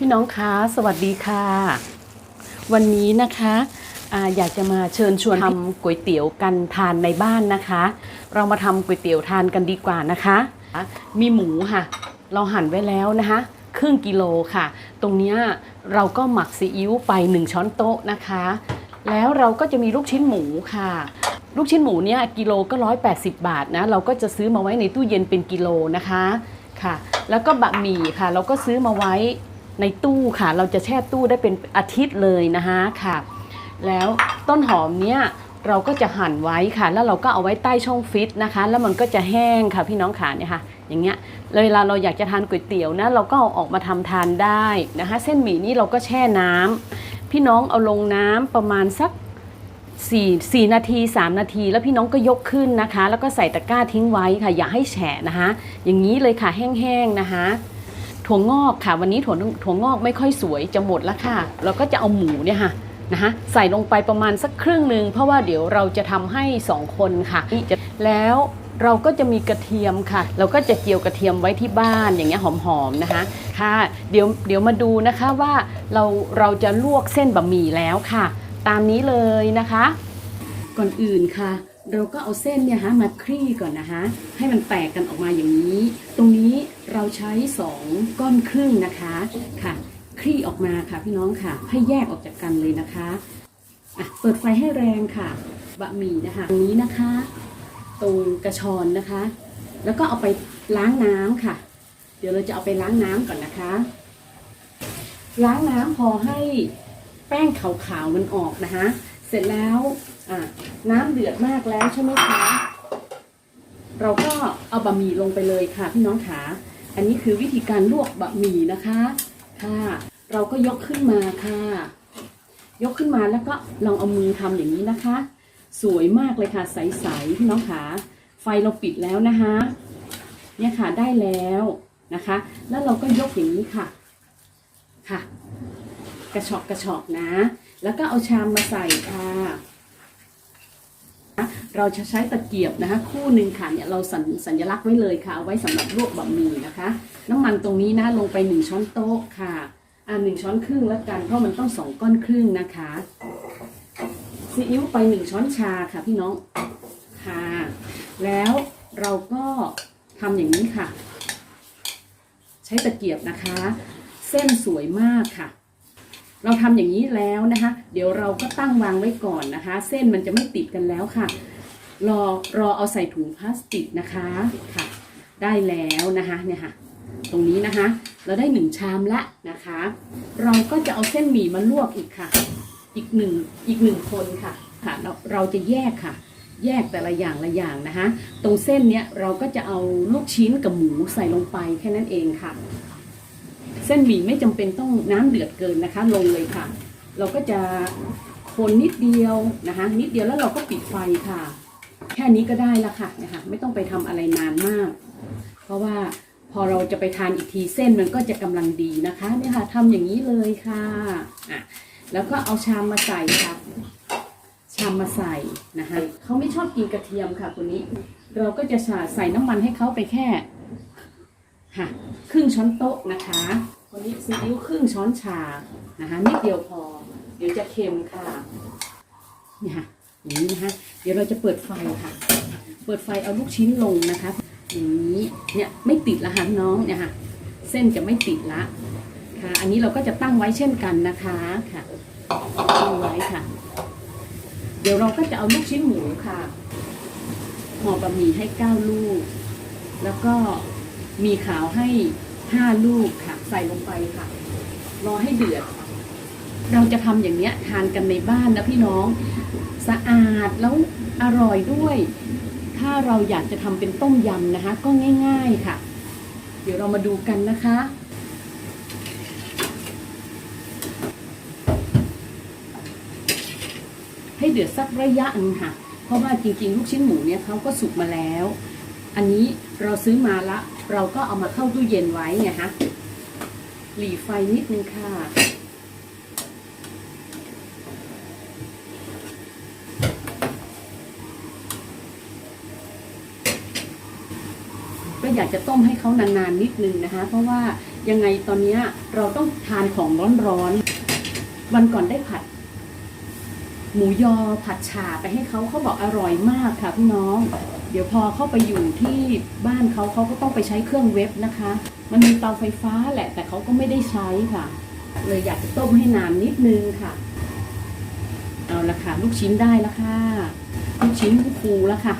พี่น้องคะสวัสดีค่ะ วันนี้นะคะอาอยากจะมาเชิญชวนทำก๋วยเตี๋ยวกันทานในบ้านนะคะ เรามาทำก๋วยเตี๋ยวทานกันดีกว่านะคะ มีหมูค่ะ เราหั่นไว้แล้วนะคะ ครึ่งกิโลค่ะ ตรงเนี้ยเราก็หมักซีอิ๊วไป 1 ช้อนโต๊ะนะคะ แล้วเราก็จะมีลูกชิ้นหมูค่ะ ลูกชิ้นหมูเนี่ยกิโลก็ 180 บาทนะ เราก็จะซื้อมาไว้ในตู้เย็นเป็นกิโลนะคะค่ะ แล้วก็บะหมี่ค่ะ เราก็ซื้อมาไว้ ในตู้ค่ะ เราจะแช่ตู้ได้เป็นอาทิตย์เลยนะคะค่ะ แล้วต้นหอมเนี่ยเราก็จะหั่นไว้ค่ะ แล้วเราก็เอาไว้ใต้ช่องฟิตนะคะ แล้วมันก็จะแห้งค่ะพี่น้องขาเนี่ยค่ะ อย่างเงี้ยเลยเวลาเราอยากจะทานก๋วยเตี๋ยวนะ เราก็เอาออกมาทำทานได้นะคะ เส้นหมี่นี่เราก็แช่น้ำพี่น้องเอาลงน้ำประมาณสัก4 4นาที 3 นาที แล้วพี่น้องก็ยกขึ้นนะคะ แล้วก็ใส่ตะกร้าทิ้งไว้ค่ะ อย่าให้แฉะนะคะ อย่างนี้เลยค่ะแห้งๆนะคะ ถั่วงอกค่ะ วันนี้ถั่วถั่วงอกไม่ค่อยสวยจะหมดแล้วค่ะ เราก็จะเอาหมูเนี่ยค่ะนะคะใส่ลงไปประมาณสักครึ่งหนึ่งเพราะว่าเดี๋ยวเราจะทำให้ 2 คนค่ะจะแล้วเราก็จะมีกระเทียมค่ะ เราก็จะเจียวกระเทียมไว้ที่บ้านอย่างเงี้ยหอมๆนะคะค่ะเดี๋ยวเดี๋ยวมาดูนะคะว่าเราเราจะลวกเส้นบะหมี่แล้วค่ะ ตามนี้เลยนะคะ ก่อนอื่นค่ะ เราก็เอาเส้นเนี่ยฮะมาคลี่ก่อนนะคะให้มันแตกกันออกมาอย่างนี้ ตรงนี้เราใช้2ก้อนครึ่งนะคะค่ะ คลี่ออกมาค่ะพี่น้องค่ะ ให้แยกออกจากกันเลยนะคะอะเปิดไฟให้แรงค่ะบะหมี่นะคะตรงนี้นะคะ ตรงกระชอนนะคะ แล้วก็เอาไปล้างน้ำค่ะ เดี๋ยวเราจะเอาไปล้างน้ำก่อนนะคะ ล้างน้ำพอให้แป้งขาวๆมันออกนะคะ เสร็จแล้วอะน้ำเดือดมากแล้วใช่ไหมคะ เราก็เอาบะหมี่ลงไปเลยค่ะพี่น้องขาอันนี้คือวิธีการลวกบะหมี่นะคะค่ะ เราก็ยกขึ้นมาค่ะ ยกขึ้นมาแล้วก็ลองเอามือทำอย่างนี้นะคะ สวยมากเลยค่ะใสๆพี่น้องขาไฟเราปิดแล้วนะคะเนี่ยค่ะได้แล้วนะคะ แล้วเราก็ยกอย่างนี้ค่ะ ค่ะ กระชอกกระชอกนะ แล้วก็เอาชามมาใส่ค่ะเราจะใช้ตะเกียบนะคะ คู่หนึ่งค่ะเนี่ยเราสัญสญลักษณ์ไว้เลยค่ะเอาไว้สำหรับลวกบะหมี่นะคะ น้ำมันตรงนี้นะลงไปหนึ่งช้อนโต๊ะค่ะอ่าหนึ่งช้อนครึ่งแล้วกันเพราะมันต้องสองก้อนครึ่งนะคะซีอิ๊วไปหนึ่งช้อนชาค่ะพี่น้องค่ะ แล้วเราก็ทำอย่างนี้ค่ะ ใช้ตะเกียบนะคะ เส้นสวยมากค่ะ เราทำอย่างนี้แล้วนะคะ เดี๋ยวเราก็ตั้งวางไว้ก่อนนะคะ เส้นมันจะไม่ติดกันแล้วค่ะ รอรอเอาใส่ถุงพลาสติกนะคะค่ะ ได้แล้วนะคะเนี่ยค่ะ ตรงนี้นะคะ เราได้หนึ่งชามละนะคะ เราก็จะเอาเส้นหมี่มาลวกอีกค่ะ อีกหนึ่งอีกหนึ่งคนค่ะค่ะเราเราจะแยกค่ะแยกแต่ละอย่างละอย่างนะคะ ตรงเส้นเนี้ยเราก็จะเอาลูกชิ้นกับหมูใส่ลงไปแค่นั้นเองค่ะ เส้นหมี่ไม่จำเป็นต้องน้ำเดือดเกินนะคะ ลงเลยค่ะ เราก็จะคนนิดเดียวนะคะ นิดเดียวแล้วเราก็ปิดไฟค่ะ แค่นี้ก็ได้ละค่ะนะคะไม่ต้องไปทำอะไรนานมาก เพราะว่าพอเราจะไปทานอีกทีเส้นมันก็จะกำลังดีนะคะเนี่ยค่ะทำอย่างนี้เลยค่ะอะ แล้วก็เอาชามมาใส่ค่ะ ชามมาใส่นะคะเขาไม่ชอบกินกระเทียมค่ะคนนี้ เราก็จะใส่น้ำมันให้เขาไปแค่ ค่ะครึ่งช้อนโต๊ะนะคะวันนี้ซีอิ๊วครึ่งช้อนชานะคะนิดเดียวพอ เดี๋ยวจะเค็มค่ะนี่ค่ะอย่างนี้นะคะเดี๋ยวเราจะเปิดไฟค่ะ เปิดไฟเอาลูกชิ้นลงนะคะอย่างนี้เนี่ยไม่ติดละค่ะน้องเนี่ยค่ะเส้นจะไม่ติดละค่ะ อันนี้เราก็จะตั้งไว้เช่นกันนะคะค่ะตั้งไว้ค่ะ เดี๋ยวเราก็จะเอาลูกชิ้นหมูค่ะห่อบะหมี่ให้เก้าลูก แล้วก็ มีขาวให้ห้าลูกค่ะ ใส่ลงไปค่ะ รอให้เดือด เราจะทำอย่างเนี้ยทานกันในบ้านนะพี่น้อง สะอาดแล้วอร่อยด้วย ถ้าเราอยากจะทำเป็นต้มยำนะคะ ก็ง่าย ๆค่ะ เดี๋ยวเรามาดูกันนะคะให้เดือดสักระยะนึงค่ะ เพราะว่าจริงๆ ลูกชิ้นหมูเนี่ยเขาก็สุกมาแล้ว อันนี้เราซื้อมาละ เราก็เอามาเข้าตู้เย็นไว้ไงคะหลีไฟนิดนึงค่ะ ก็อยากจะต้มให้เขานานๆนิดนึงนะคะ เพราะว่ายังไงตอนนี้เราต้องทานของร้อนๆ วันก่อนได้ผัด หมูยอผัดฉ่าไปให้เขาเขาบอกอร่อยมากค่ะพี่น้อง ดี๋ยวพอเข้าไปอยู่ที่บ้านเขาเขาก็ต้องไปใช้เครื่องเว็บนะคะ มันมีเตาไฟฟ้าแหละ แต่เขาก็ไม่ได้ใช้ค่ะ เลยอยากจะต้มให้นานนิดนึงค่ะ เอาละค่ะ ลูกชิ้นได้แล้วค่ะ ลูกชิ้นฟูแล้วค่ะ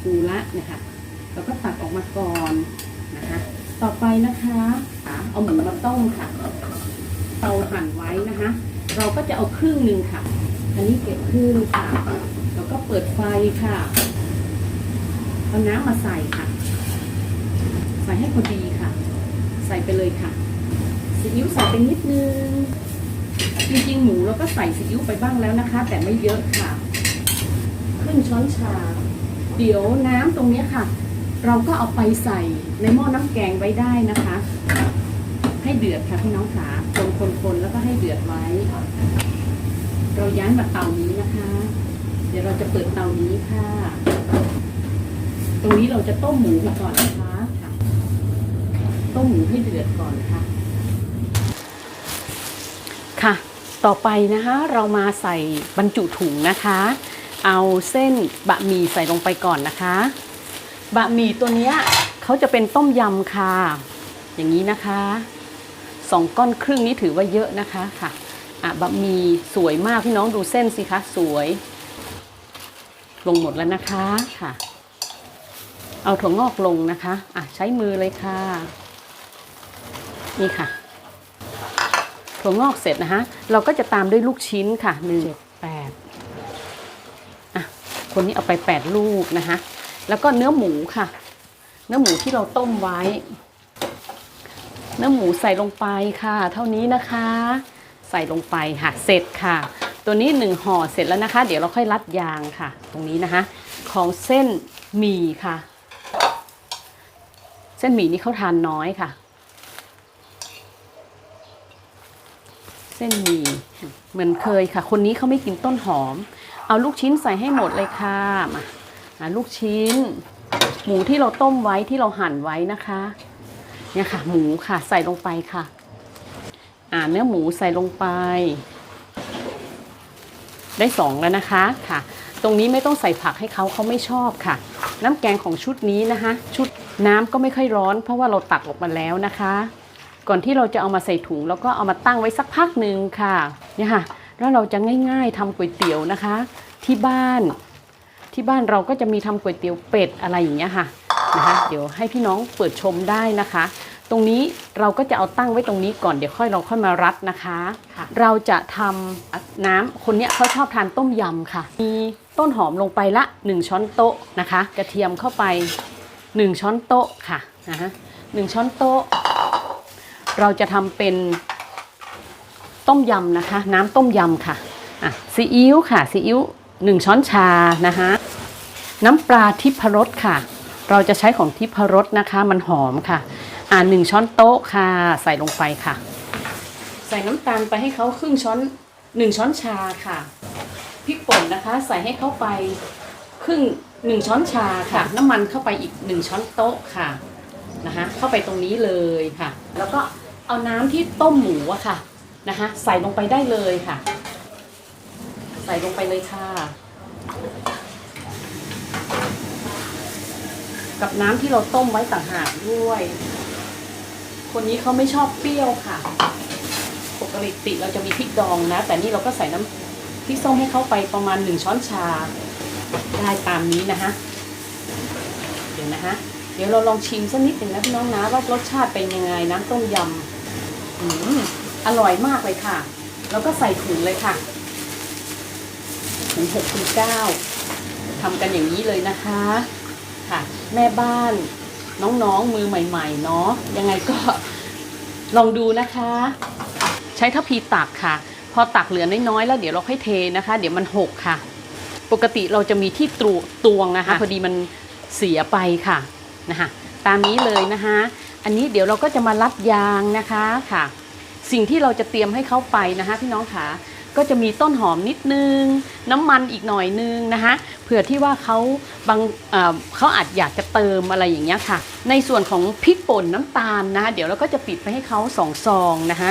ฟูละเนี่ยค่ะเราก็ตักออกมาก่อนนะคะ ต่อไปนะคะเอาหมูมาต้มค่ะ เตาหั่นไว้นะคะ เราก็จะเอาครึ่งหนึ่งค่ะ อันนี้เก็บครึ่งค่ะ แล้วก็เปิดไฟค่ะ เอาน้ำมาใส่ค่ะ ใส่ให้พอดีค่ะ ใส่ไปเลยค่ะซีอิ๊วใส่ไปนิดนึงจริงๆหมูเราก็ใส่ซีอิ๊วไปบ้างแล้วนะคะ แต่ไม่เยอะค่ะครึ่งช้อนชา เดี๋ยวน้ำตรงนี้ค่ะ เราก็เอาไปใส่ในหม้อน้ำแกงไว้ได้นะคะ ให้เดือดค่ะพี่น้องขาคนคนคนแล้วก็ให้เดือดไว้ เราย้ายมาเตานี้นะคะ เดี๋ยวเราจะเปิดเตานี้ค่ะ ตรงนี้เราจะต้มหมูก่อนนะคะต้มหมูให้เดือดก่อนค่ะ ค่ะ ต่อไปนะคะเรามาใส่บรรจุถุงนะคะ เอาเส้นบะหมี่ใส่ลงไปก่อนนะคะ บะหมี่ตัวนี้เขาจะเป็นต้มยำค่ะ อย่างนี้นะคะสองก้อนครึ่งนี้ถือว่าเยอะนะคะค่ะอะบะหมี่สวยมากพี่น้องดูเส้นสิคะสวย ลงหมดแล้วนะคะค่ะ เอาถั่วงอกลงนะคะอะใช้มือเลยค่ะ นี่ค่ะ ถั่วงอกเสร็จนะคะเราก็จะตามด้วยลูกชิ้นค่ะหนึ่งแปดอะคนนี้เอาไปแปดลูกนะคะ แล้วก็เนื้อหมูค่ะ เนื้อหมูที่เราต้มไว้ เนื้อหมูใส่ลงไปค่ะ เท่านี้นะคะ ใส่ลงไปค่ะ เสร็จค่ะตัวนี้หนึ่งห่อเสร็จแล้วนะคะ เดี๋ยวเราค่อยรัดยางค่ะ ตรงนี้นะคะ ของเส้นหมี่ค่ะ เส้นหมี่นี่เขาทานน้อยค่ะ เส้นหมี่เหมือนเคยค่ะ คนนี้เขาไม่กินต้นหอม เอาลูกชิ้นใส่ให้หมดเลยค่ะมาลูกชิ้น หมูที่เราต้มไว้ที่เราหั่นไว้นะคะเนี่ยค่ะ หมูค่ะ ใส่ลงไปค่ะ อ่าเนื้อหมูใส่ลงไป ได้สองแล้วนะคะค่ะ ตรงนี้ไม่ต้องใส่ผักให้เขาเขาไม่ชอบค่ะ น้ำแกงของชุดนี้นะคะ ชุด น้ำก็ไม่ค่อยร้อน เพราะว่าเราตักออกมาแล้วนะคะ ก่อนที่เราจะเอามาใส่ถุงแล้วก็เอามาตั้งไว้สักพักหนึ่งค่ะเนี่ยค่ะแล้วเราจะง่าย ๆทำก๋วยเตี๋ยวนะคะ ที่บ้าน ที่บ้านเราก็จะมีทำก๋วยเตี๋ยวเป็ดอะไรอย่างเงี้ยค่ะนะคะ เดี๋ยวให้พี่น้องเปิดชมได้นะคะ ตรงนี้เราก็จะเอาตั้งไว้ตรงนี้ก่อนเดี๋ยวค่อยเราค่อยมารัดนะคะ เราจะทำน้ำคนเนี้ยเขาชอบทานต้มยำค่ะ มีต้นหอมลงไปละ 1 ช้อนโต๊ะนะคะ กระเทียมเข้าไป 1 ช้อนโต๊ะค่ะนะคะหนึ่งช้อนโต๊ะ เราจะทำเป็นต้มยำนะคะ น้ำต้มยำค่ะอะซีอิ๊วค่ะซีอิ๊วหนึ่งช้อนชานะคะน้ำปลาทิพรสค่ะ เราจะใช้ของทิพรสนะคะ มันหอมค่ะ อ่าหนึ่งช้อนโต๊ะค่ะ ใส่ลงไปค่ะ ใส่น้ำตาลไปให้เขาครึ่งช้อนหนึ่งช้อนชาค่ะพริกป่นนะคะ ใส่ให้เขาไป รึ่งหนึ่งช้อนชาค่ะ น้ำมันเข้าไปอีกหนึ่งช้อนโต๊ะค่ะนะคะเข้าไปตรงนี้เลยค่ะ แล้วก็เอาน้ำที่ต้มหมูอะค่ะนะคะ ใส่ลงไปได้เลยค่ะ ใส่ลงไปเลยค่ะ กับน้ำที่เราต้มไว้ต่างหากด้วย คนนี้เขาไม่ชอบเปรี้ยวค่ะปกติเราจะมีพริกดองนะ แต่นี่เราก็ใส่น้ำพริกส้มให้เข้าไปประมาณหนึ่งช้อนชา ได้ตามนี้นะคะเดี๋ยวนะคะ เดี๋ยวเราลองชิมสักนิดหนึ่งนะพี่น้องนะว่ารสชาติเป็นยังไงน้ำต้มยำอืมอร่อยมากเลยค่ะ แล้วก็ใส่ถุงเลยค่ะถุงหกถึงเก้าทำกันอย่างนี้เลยนะคะค่ะ แม่บ้านน้องๆมือใหม่ ๆ เนาะยังไงก็ลองดูนะคะ ใช้ทัพพีตักค่ะ พอตักเหลือน้อยๆแล้วเดี๋ยวเราค่อยเทนะคะ เดี๋ยวมันหกค่ะ ปกติเราจะมีที่ตรวตวงนะคะพอดีมันเสียไปค่ะนะคะตามนี้เลยนะคะอันนี้เดี๋ยวเราก็จะมารัดยางนะคะค่ะ สิ่งที่เราจะเตรียมให้เขาไปนะคะพี่น้องค่ะก็จะมีต้นหอมนิดนึง น้ำมันอีกหน่อยนึงนะคะเผื่อที่ว่าเขาบางเอ่อเขาอาจอยากจะเติมอะไรอย่างเงี้ยค่ะ ในส่วนของพริกป่นน้ำตาลนะคะเดี๋ยวเราก็จะปิดไปให้เขาสองซองนะคะ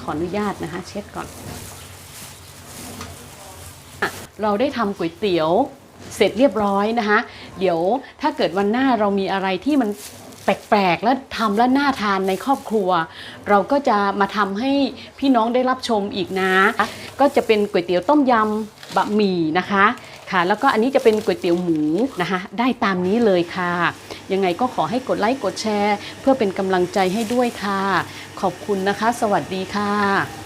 ขออนุญาตนะคะ เช็ดก่อน เราได้ทำก๋วยเตี๋ยวเสร็จเรียบร้อยนะคะ เดี๋ยวถ้าเกิดวันหน้าเรามีอะไรที่มันแปลกๆ และทำแล้วน่าทานในครอบครัว เราก็จะมาทำให้พี่น้องได้รับชมอีกนะ ก็จะเป็นก๋วยเตี๋ยวต้มยำบะหมี่นะคะค่ะ แล้วก็อันนี้จะเป็นก๋วยเตี๋ยวหมูนะคะ ได้ตามนี้เลยค่ะ ยังไงก็ขอให้กดไลค์กดแชร์ เพื่อเป็นกำลังใจให้ด้วยค่ะ ขอบคุณนะคะ สวัสดีค่ะ